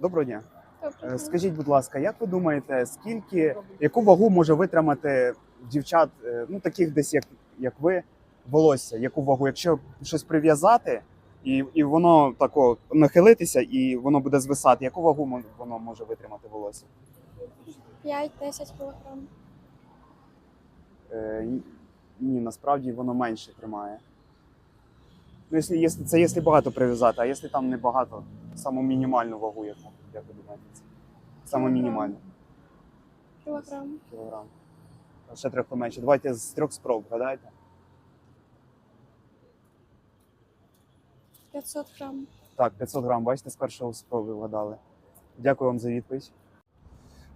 Доброго дня. Е, Скажіть, будь ласка, як ви думаєте, скільки яку вагу може витримати дівчат, е, ну таких десь як, як ви, волосся? Яку вагу? Якщо щось прив'язати і, і воно тако нахилитися, і воно буде звисати, яку вагу воно може витримати волосся? 5-10 кілограм. Е, ні- насправді воно менше тримає. Ну, якщо, якщо, це якщо багато прив'язати, а якщо там не багато, саму мінімальну вагу, яку, як ви думаєте? Саме мінімальну. Кілограм. кілограм. Ще трохи менше. Давайте з трьох спроб, гадайте. 500 грам. Так, 500 грам, бачите, з першого спроби вгадали. Дякую вам за відповідь.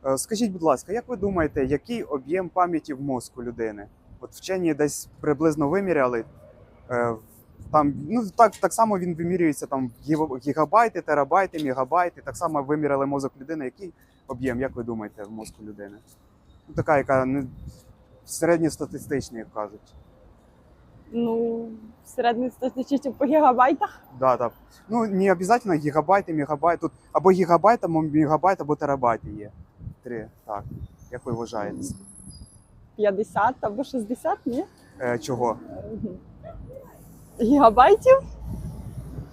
Е, Скажіть, будь ласка, як ви думаєте, який об'єм пам'яті в мозку людини? От вчені десь приблизно виміряли. Там, ну, так, так само він вимірюється там в гігабайти, терабайти, мегабайти. Так само виміряли мозок людини. Який об'єм, як ви думаєте, в мозку людини? Ну, така, яка не середньостатистична, як кажуть. Ну, середньостатистично по гігабайтах. Да, так. Ну, не обов'язково гігабайти, мегабайт. Тут або гігабайт, або мегабайт, або терабайт є. Три. Так. Як ви вважаєте? 50 або 60, ні? Е, чого? Гігабайтів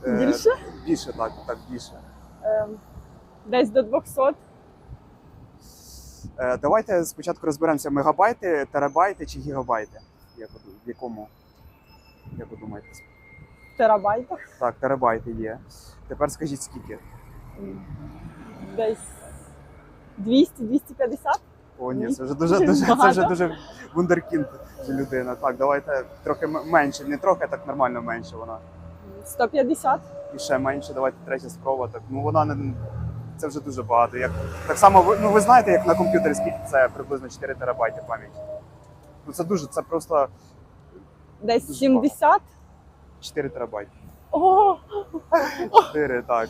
Е, більше? Більше, так, так, більше. Ем, Десь до 200. Е, давайте спочатку розберемося: мегабайти, терабайти чи гігабайти. Як в якому? Як ви думаєте? терабайтах. Так, терабайти є. Тепер скажіть скільки? Десь 200-250. О, ні, це вже дуже, дуже, це вже дуже вундеркінд людина. Так, давайте трохи менше, не трохи, так нормально менше вона. 150. і ще менше. Давайте третя спроба. Так ну вона не це вже дуже багато. Як так само ви ну ви знаєте, як на комп'ютері скільки це приблизно 4 терабайти пам'яті. Ну це дуже, це просто Десь Дуже 70. 4 терабайти. О, 4, так.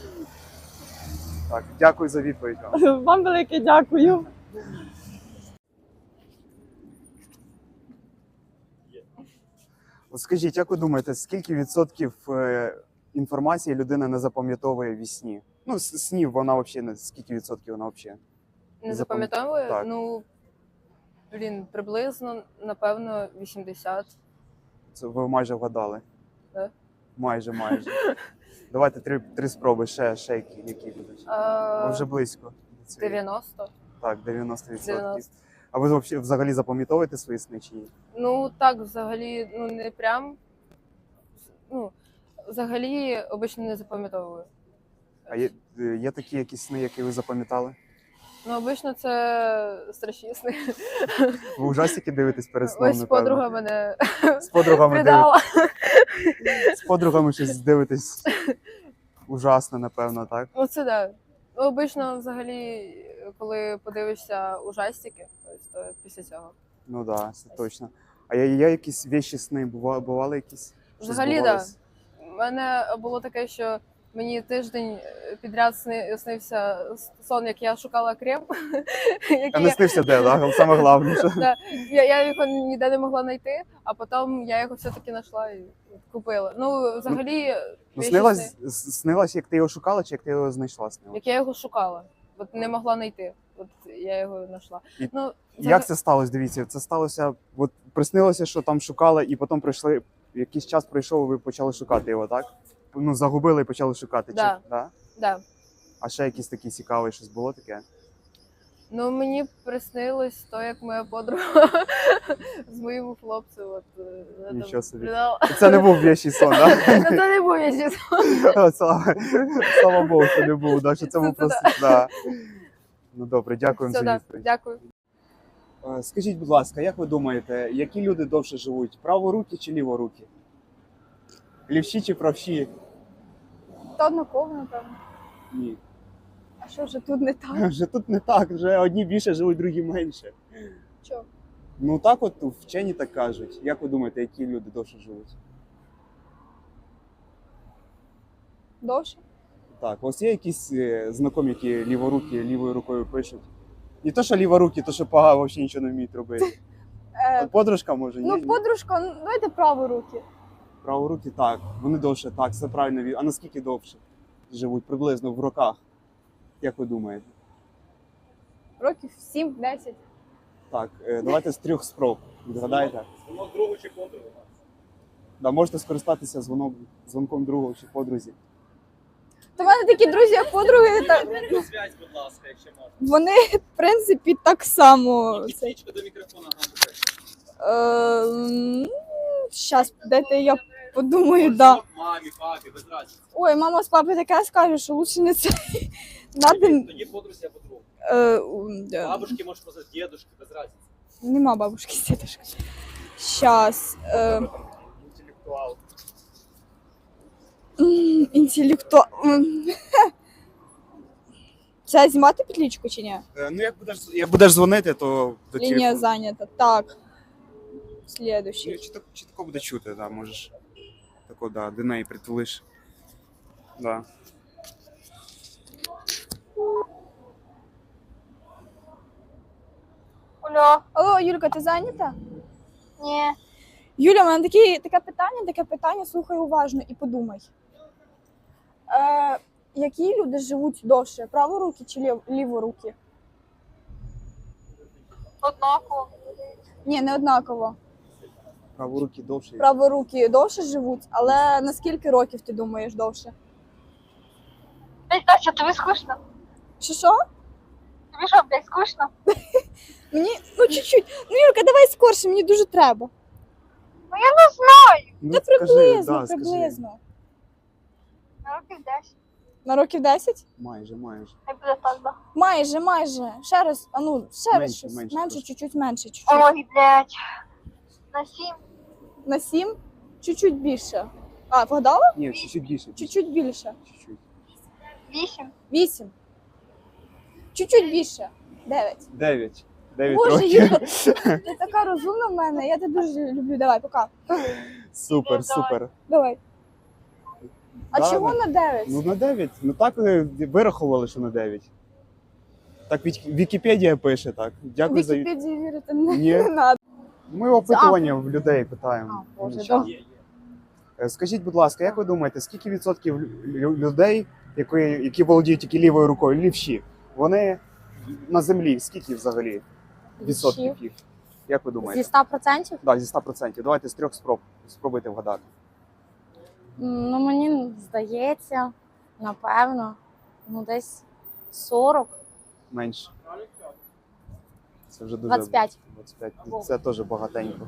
Так, дякую за відповідь вам велике дякую. Скажіть, як ви думаєте, скільки відсотків е, інформації людина не запам'ятовує в сні? Ну, снів вона взагалі не скільки відсотків вона взагалі? Не Запам- так. Ну, блін, приблизно, напевно, 80. Це ви майже вгадали. Да. Майже, майже. Давайте три, три спроби, ще, ще які, які будуть. А, вже близько. до 90. Так, 90%. 90. А ви взагалі- запам'ятовуєте свої сни чи ні? Ну, так, взагалі, ну не прям. Ну, взагалі, обично не запам'ятовую. А є, е, є такі якісь сни, які ви запам'ятали? Ну, обично це страшні сни. Ви ужастики дивитесь перед сном, Ось напевно? подруга мене З подругами, диви... придала. з подругами щось дивитесь ужасно, напевно, так? Ну, це да. Ну, обично, взагалі, коли подивишся ужастики, то після цього. Ну так, да, це точно. А є, є якісь вещі сни? бували, Бували якісь? Щось Взагалі, так. бувалось? У мене було таке, що мені тиждень е, підряд сни, снився сон, як я шукала крем. А не снився де, так? Саме головне. Я, я його ніде не могла знайти, а потім я його все-таки знайшла і купила. Ну, взагалі, Ну, снилась, снилась, як ти його шукала, чи як ти його знайшла снилась? як я його шукала. От не могла знайти. От я його знайшла. І Ну, Як це сталося? Дивіться, це сталося. От приснилося, що там шукали, і потім прийшли. Якийсь час пройшов, і ви почали шукати його, так? Ну, загубили і почали шукати. Да. Чи, да? Да. А ще якісь такі цікаві, щось було таке? Ну, мені приснилось то, як моя подруга з моїм хлопцем. От, е, там Нічого собі. придала. Це не був в'ячий сон, так? Ну, Це не був я чесно. Слава, слава Богу, що не був, да, що це був Це- це просто. Да. Ну добре, дякуємо за да. відповідь. Дякую. Е, Скажіть, будь ласка, як ви думаєте, які люди довше живуть? Праворукі чи ліворукі? Лівші чи правші? Однаково, напевно. Ні. А що вже тут не так? Вже тут не так, вже одні більше живуть, другі менше. Що? Ну так от вчені так кажуть. Як ви думаєте, які люди довше живуть? Довше? Так, у вас є якісь е, знайомі, які ліворукі лівою рукою пишуть? Не то, що ліворукі, то що пога взагалі нічого не вміють робити. Е, От подружка може, ні? ну, подружка, ну, давайте праворуки. Праворукі так, вони довше, так, це правильно. від- А наскільки довше живуть? Приблизно в роках. Як ви думаєте? Років 7-10. Так, е, давайте з трьох спроб. Відгадаєте? Дзвонок другу чи подругу. Да, можете скористатися дзвоном, дзвонком другого чи подрузі. То в мене такі друзі, як подруги, та Зв'язь, будь ласка, якщо можна. вони, в принципі, так само. Це, до мікрофона гамбургер. Щас, дайте я подумаю, да. Мамі, папі, без разниці. Ой, мама з папою таке скаже, що лучше не це. Надо, Тоді подрузі або е, да. Бабушки можеш позвати, дідушки, без разниці. Нема бабушки з дідушкою. Щас. Е, Інтелектуал. м, інтелекту... м. Це знімати петлічку чи ні? Е, Ну, як будеш, як будеш дзвонити, то до Лінія телефону. зайнята. Так. Слідущий. Чи, так- чи тако буде чути, да, можеш. Тако, да, до неї притулиш. Да. Алло. Алло, Юлька, ти зайнята? Ні, Юля, у мене такі, таке питання, таке питання, слухай уважно і подумай. Е, які люди живуть довше? Праворукі чи лів, ліворукі? однаково. Ні, не однаково. Праворуки довше. Праворукі довше живуть, але на скільки років ти думаєш довше? Блять, Настя, тобі скучно? Чи що? Тобі що, блядь, скучно? Мені ну чуть-чуть. Ну, Юлька, давай скорше, мені дуже треба. Ну я не знаю. Ну, Та скажи, приблизно, да, скажи. приблизно. На років 10. На років 10? Майже, майже. Не буде так, да. Майже, майже. Ще раз, а ну, ще раз Менше, щось. менше Менше, трошки. чуть-чуть менше. Чуть-чуть. Ой, блядь. На 7. На 7, чуть-чуть більше. А, вгадала? Ні, чуть-чуть більше. Чуть-чуть більше. Чуть-чуть. 8. 8. Чуть-чуть більше. 9. Дев'ять. Дев'ять Боже, років. Ти така розумна в мене. Я тебе дуже люблю. Давай, пока. Супер, супер. Давай. А Да, чого ну, на 9? Ну на 9. Ну так е, вирахували, що на 9. Так Вік- Вікіпедія пише так. Дякую за Вікіпедії вірити не, Ні. не надо. Ми опитування в людей питаємо. А, Боже, є. Е, Скажіть, будь ласка, як ви думаєте, скільки відсотків лю- лю- людей, які, які володіють тільки лівою рукою, лівші, вони на землі? Скільки взагалі відсотків їх? Як ви думаєте? Зі 100%? Да, зі 100%. Давайте з трьох спроб спробуйте вгадати. Ну, мені здається, напевно, ну десь 40, Менше. Це вже дуже 25, 25. Це теж багатенько.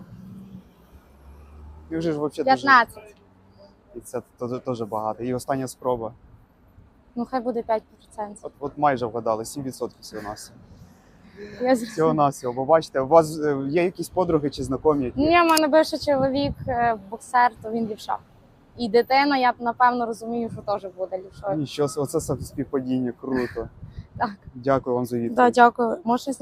І вже ж взагалі дуже. 15. І це теж- теж багато. І остання спроба. Ну, хай буде 5%. От, от майже вгадали, 7% всього нас. Я... Всього нас. Бо бачите, у вас е, є якісь подруги чи знайомі, які Ні, в мене бивший чоловік е, боксер, то він лівша. І дитина, я напевно розумію, що теж буде лівшою. Нічого, оце співпадіння, круто. Так. Дякую вам за відповідь. Да, дякую. Можна знімати.